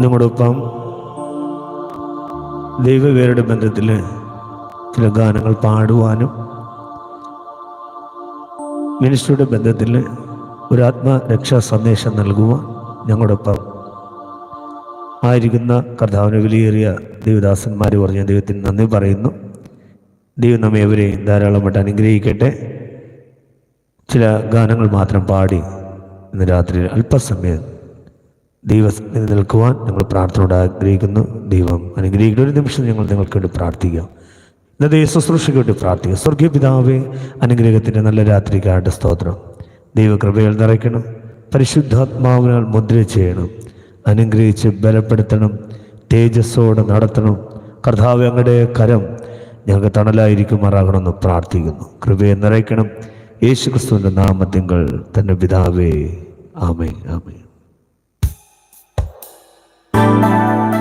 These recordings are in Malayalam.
നിങ്ങളോടൊപ്പം ദൈവവേരുടെ ബന്ധത്തിൽ ചില ഗാനങ്ങൾ പാടുവാനും മിനിസ്റ്ററുടെ ബന്ധത്തിൽ ഒരു ആത്മരക്ഷാ സന്ദേശം നൽകുവാൻ ഞങ്ങളോടൊപ്പം ആയിരിക്കുന്ന കർത്താവിന് വിലയേറിയ ദൈവദാസന്മാർ പറഞ്ഞ ദൈവത്തിന് നന്ദി പറയുന്നു. ദൈവം നമ്മെ ഇവരെയും ധാരാളമായിട്ട് അനുഗ്രഹിക്കട്ടെ. ചില ഗാനങ്ങൾ മാത്രം പാടി ഇന്ന് രാത്രി അല്പസമയം ദൈവസന്നിധി നിൽക്കുവാൻ ഞങ്ങൾ പ്രാർത്ഥനയോട് ആഗ്രഹിക്കുന്നു. ദൈവം അനുഗ്രഹിക്കുന്ന ഒരു നിമിഷം ഞങ്ങൾ നിങ്ങൾക്ക് വേണ്ടി പ്രാർത്ഥിക്കാം. ഇന്നത്തെ ശുശ്രൂഷയ്ക്ക് വേണ്ടി പ്രാർത്ഥിക്കാം. സ്വർഗീയ പിതാവേ അനുഗ്രഹത്തിന്റെ നല്ല രാത്രിക്കാരുടെ സ്തോത്രം. ദൈവകൃപയിൽ നിറയ്ക്കണം. പരിശുദ്ധാത്മാവിനാൽ മുദ്ര ചെയ്യണം. അനുഗ്രഹിച്ച് ബലപ്പെടുത്തണം. തേജസ്സോടെ നടത്തണം. കർത്താവ് അങ്ങയുടെ കരം ഞങ്ങൾക്ക് തണലായിരിക്കുമാറാകണമെന്ന് പ്രാർത്ഥിക്കുന്നു. കൃപയെ നിറയ്ക്കണം. യേശു ക്രിസ്തുവിന്റെ നാമത്തിങ്കൾ തന്റെ പിതാവേ. ആമേ ആമേ thank you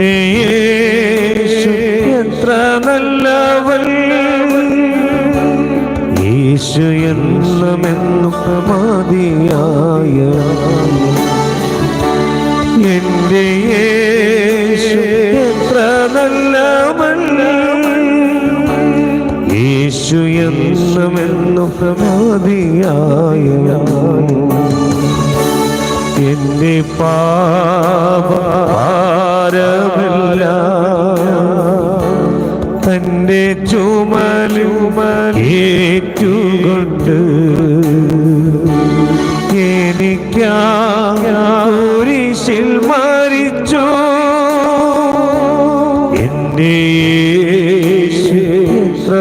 യേശു എത്ര നല്ലവൻ യേശു എന്നുമെന്നും മതിയായ എന്റെ യേശു എത്ര നല്ലവൻ യേശു എന്നുമെന്നും എന്റെ പാപഭാരമില്ല തന്റെ ചുമലുമലേറ്റുകൊണ്ട് എനിക്കാരിശിൽ മരിച്ചു. എന്നെ യേശു എത്ര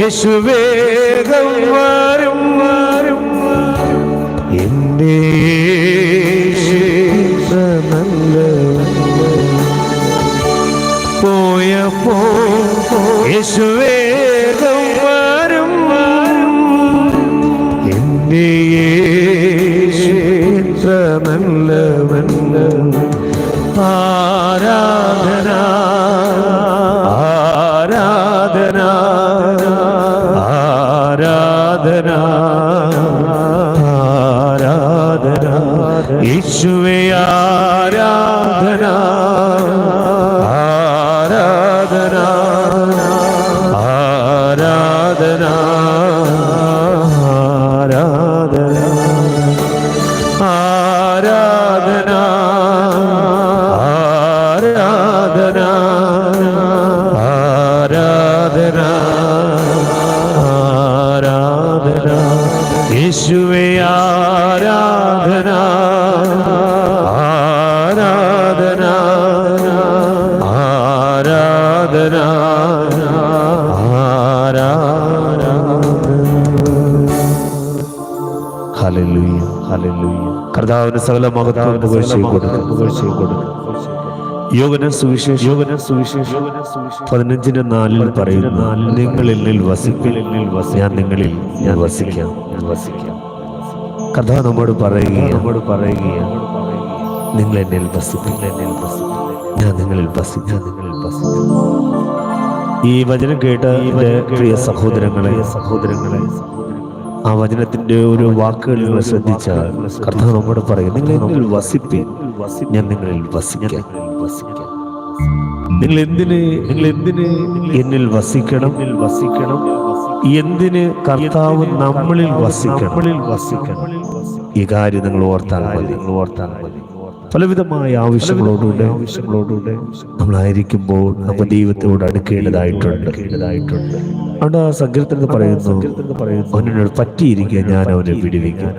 പോ യേശു വേഗം വരും വരും എന്റെ പോയ പോ നല്ലവൻ. യേശുവേ ആരാധന. ആരാധന. ആരാധന. കർത്താവിന് സകല മഹത്വം കൊടുക്കും. കൊടുക്കും. യോഗന സുവിശേഷ യോഗന സുവിശേഷ പതിനഞ്ചിന് നാലിൽ പറയുന്നു നിങ്ങൾ എന്നിൽ വസിപ്പിൽ എന്നിൽ ഞാൻ നിങ്ങളിൽ ഞാൻ വസിക്കാം ഞാൻ വസിക്കാം. കർത്താവ് നമ്മോട് പറയുക നമ്മോട് പറയുക നിങ്ങൾ എന്നിൽ വസിപ്പിൽ എന്നിൽ വസിപ്പിൽ ഞാൻ നിങ്ങളിൽ വസിക്കാം ഞാൻ നിങ്ങളിൽ വസിക്കാം ഈ വചനം കേട്ട പ്രിയ സഹോദരങ്ങളെ സഹോദരങ്ങളെ ആ വചനത്തിന്റെ ഒരു വാക്കുകളിൽ ശ്രദ്ധിച്ചാൽ കർത്താവ് നമ്മോട് പറയും നിങ്ങൾ എന്നിൽ വസിപ്പി ഞാൻ നിങ്ങളിൽ വസിക്കാം. നിങ്ങൾ എന്തിന് നിങ്ങൾ എന്തിന് എന്നിൽ വസിക്കണം? വസിക്കണം. എന്തിന് കർത്താവ് നമ്മളിൽ വസിക്കണം? നമ്മളിൽ വസിക്കണം. ഈ കാര്യം നിങ്ങൾ ഓർത്താൽ മതി. നിങ്ങൾ ഓർത്താൽ മതി. പലവിധമായ ആവശ്യങ്ങളോടുകൂടെ ആവശ്യങ്ങളോടുകൂടെ നമ്മളായിരിക്കുമ്പോൾ നമ്മൾ ദൈവത്തോട് അടുക്കേണ്ടതായിട്ടുണ്ട്. അവിടെ ആ സങ്കീർത്തനത്തിൽ പറയുന്നു അവനോട് പറ്റിയിരിക്കുക ഞാൻ അവനെ വിടുവിക്കും.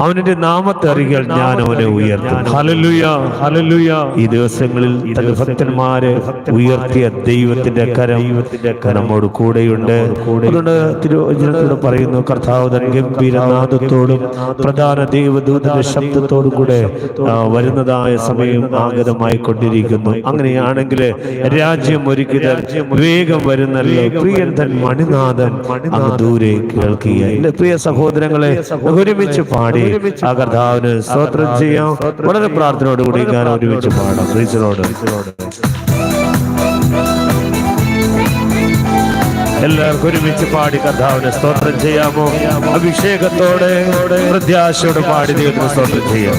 അവന്റെ നാമത്തെ അറിയാൻ ഞാൻ അവനെ ഉയർത്തും. ഈ ദിവസങ്ങളിൽ തന്റെ ഭക്തന്മാരെ ഉയർത്തിയ ദൈവത്തിന്റെ കരം ദൈവത്തിന്റെ കരമോട് കൂടെയുണ്ട്. അതുകൊണ്ട് തിരുവചനത്തോട് പറയുന്നു കർത്താവ് തൻ ഗംഭീരനാഥത്തോടും പ്രധാന ദൈവദൂതന്റെ ശബ്ദത്തോടും കൂടെ ആ, വരുന്നതായ സമയം ആഗതമായി കൊണ്ടിരിക്കുന്നു. അങ്ങനെയാണെങ്കിൽ രാജ്യം ഒരുക്കി വേഗം വരുന്നല്ലോ. പ്രിയന്തൻ തൻ മണിനാഥൻ ദൂരെ കേൾക്കുക പ്രിയ സഹോദരങ്ങളെ ഒരുമിച്ച് പാടി. ആ കർത്താവിന് സ്തോത്രം ചെയ്യാം. വളരെ പ്രാർത്ഥനയോടുകൂടി ഞാൻ ഒരുമിച്ച് പാടാം. പ്രീസറോട് എല്ലാവർക്കും ഒരുമിച്ച് പാടി കർത്താവിനെ സ്തോത്രം ചെയ്യാമോ? അഭിഷേകത്തോടെ പ്രത്യാശയോട് പാടി ദൈവത്തിന് സ്തോത്രം ചെയ്യാം.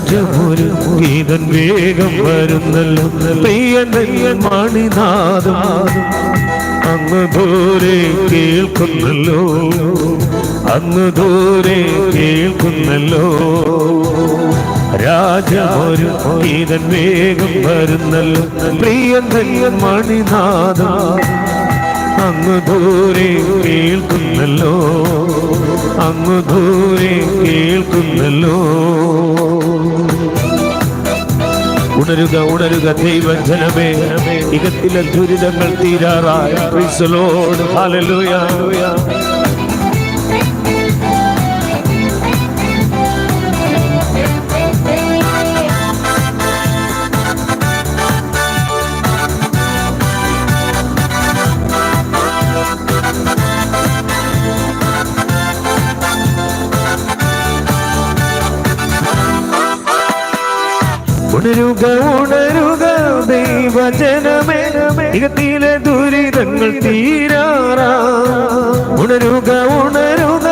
രാജമൊരു ഗീതൻ വേഗം വരുന്നല്ലോ. പെയ്യൻ മണിനാഥം അങ്ങ് ദൂരെ കേൾക്കുന്നല്ലോ. അങ്ങ് ദൂരെ കേൾക്കുന്നല്ലോ. രാജമൊരു ഗീതൻ വേഗം വരുന്നല്ലോ. പ്രിയൻ മണിനാഥം അങ്ങ് ദൂരെ കേൾക്കുന്നല്ലോ. അങ്ങ് ദൂരെ കേൾക്കുന്നല്ലോ. ഉണരുക ഉണരുക ദൈവജനമേ. ഇകത്തിലെ ദുരിതങ്ങൾ തീരാറായ. ഉണരുക ഉണരുക ദൈവജനമേ. ദുരിതങ്ങൾ തീരാറാ. ഉണരുക ഉണരുക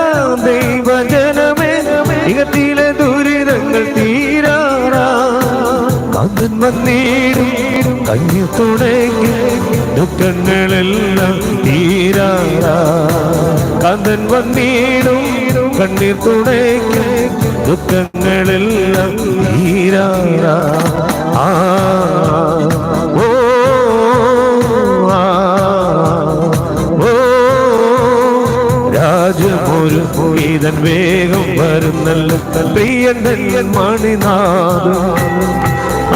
ദൈവജനമേ. ദുരിതങ്ങൾ തീരാറാ. കാന്തൻ വന്നീടും കഞ്ഞു തുടങ്ങി ദുഃഖങ്ങളെല്ലാം തീരാറാ. കന്തൻ വന്നീടും കണ്ണീർ തുടങ്ങി ദുഃഖങ്ങളെല്ലാം തീരാറാ ആ. രാജമൊരു ഈതൻ വേഗം വരുന്നല്ല. പ്രിയൻ മണിനാഥ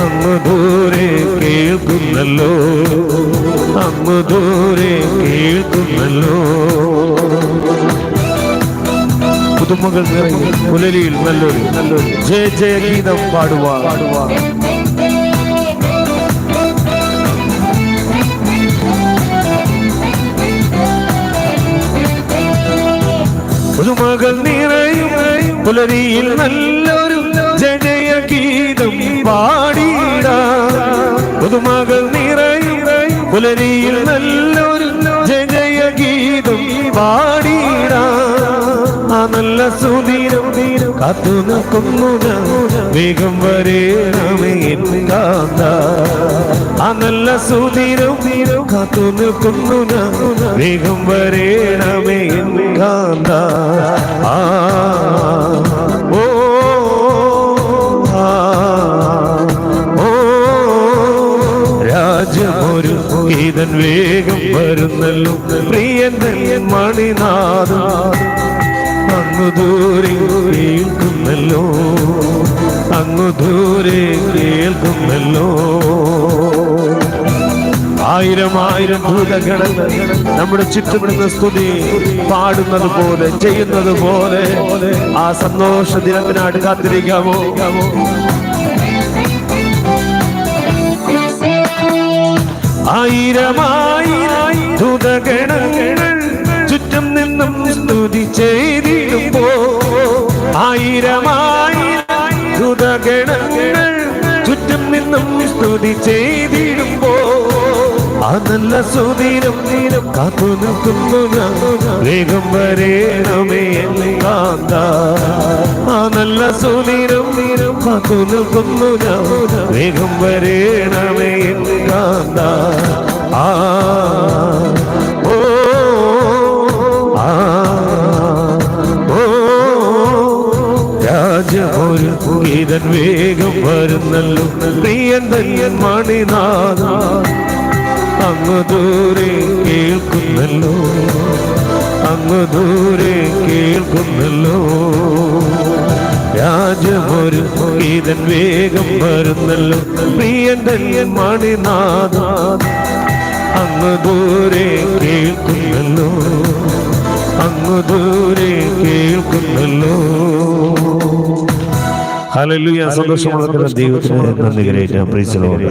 അങ്ങ് ദൂരെ കേൾക്കുന്നല്ലോ. അങ്ങ് ദൂരെ കേൾക്കുന്നല്ലോ. പുതുമകൾ നിറയും പുലരിയിൽ നല്ലൊരു ജയ ജയ ഗീതം പാടുവാ പുതുമകൾ നിറയും പുലരിയിൽ നല്ലൊരു ജനയ ഗീതം പാടിയിട പുതുമകൾ നിറയും പുലരിയിൽ കാത്തു നിൽക്കുന്നു വേഗം വരേണമേ കാന്ത. ആ നല്ല സുധീരം കാത്തു നിൽക്കുന്നു വേഗം വരേണമേ കാന്ത. ആ. ഓ. രാജമൊരു ഗീതൻ വേഗം വരുന്നല്ലോ. പ്രിയൻ മണിനാഥ അങ്ങു ദൂരെ കേൾക്കുന്നല്ലോ അങ്ങു ദൂരെ കേൾക്കുന്നല്ലോ ആയിരം ആയിരം ഭൂതഗണങ്ങൾ നമ്മുടെ ചുറ്റുമിടുന്ന സ്തുതി പാടുന്നത് പോലെ ചെയ്യുന്നത് പോലെ. ആ സന്തോഷ ദിനത്തിനായിട്ട് കാത്തിരിക്കാമോ? ആയിരമായി ഭൂതഗണങ്ങൾ നല്ല സുധീരം തീരം കാത്തു നിൽക്കുന്നു വേഗം വരേണമേ കാന്ത. ആ നല്ല സുധീരം തീരം കാത്തു നിൽക്കുന്നു വേഗം വരേണമേ കാന്ത. ആ ഓ ആ ഓ രാജമൊരു ഗീതൻ വേഗം വരുന്നല്ലോ. പ്രിയൻ തയ്യൻ മണിനാഥ. അങ്ങ് ദൂരെ കേൾക്കുന്നല്ലോ. അങ്ങ് ദൂരെ കേൾക്കുന്നല്ലോ. രാജമൊരു ഗീതൻ വേഗം വരുന്നല്ലോ. പ്രിയൻ തയ്യൻ മണിനാഥ അങ്ങ് ദൂരെ കേൾക്കുന്നല്ലോ. അങ്ങ് ദൂരെ കേൾക്കുന്നല്ലോ. ഹല്ലേലൂയ. സന്തോഷമുള്ള ദൈവത്തിന് നന്ദി കരയറ്റാം. പ്രീസലോട്